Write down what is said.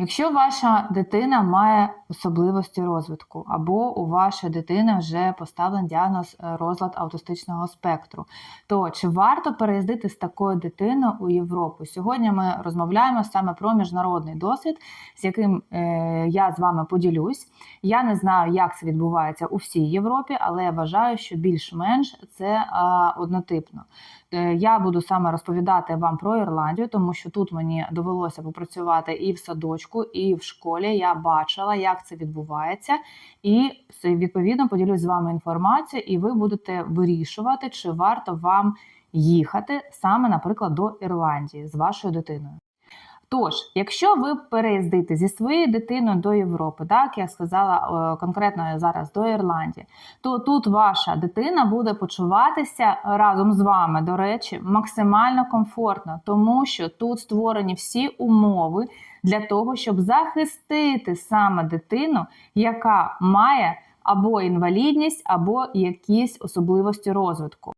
Якщо ваша дитина має особливості розвитку, або у вашої дитини вже поставлений діагноз е, розлад аутистичного спектру, то чи варто переїздити з такою дитиною у Європу? Сьогодні ми розмовляємо саме про міжнародний досвід, з яким е, я з вами поділюсь. Я не знаю, як це відбувається у всій Європі, але я вважаю, що більш-менш це а, однотипно. Е, Я буду саме розповідати вам про Ірландію, тому що тут мені довелося попрацювати і в садочку, і в школі. Я бачила, як це відбувається, і відповідно поділюсь з вами інформацією, і ви будете вирішувати, чи варто вам їхати саме, наприклад, до Ірландії з вашою дитиною. Тож, якщо ви переїздите зі своєю дитиною до Європи, так я сказала конкретно зараз до Ірландії, то тут ваша дитина буде почуватися разом з вами, до речі, максимально комфортно, тому що тут створені всі умови для того, щоб захистити саме дитину, яка має або інвалідність, або якісь особливості розвитку.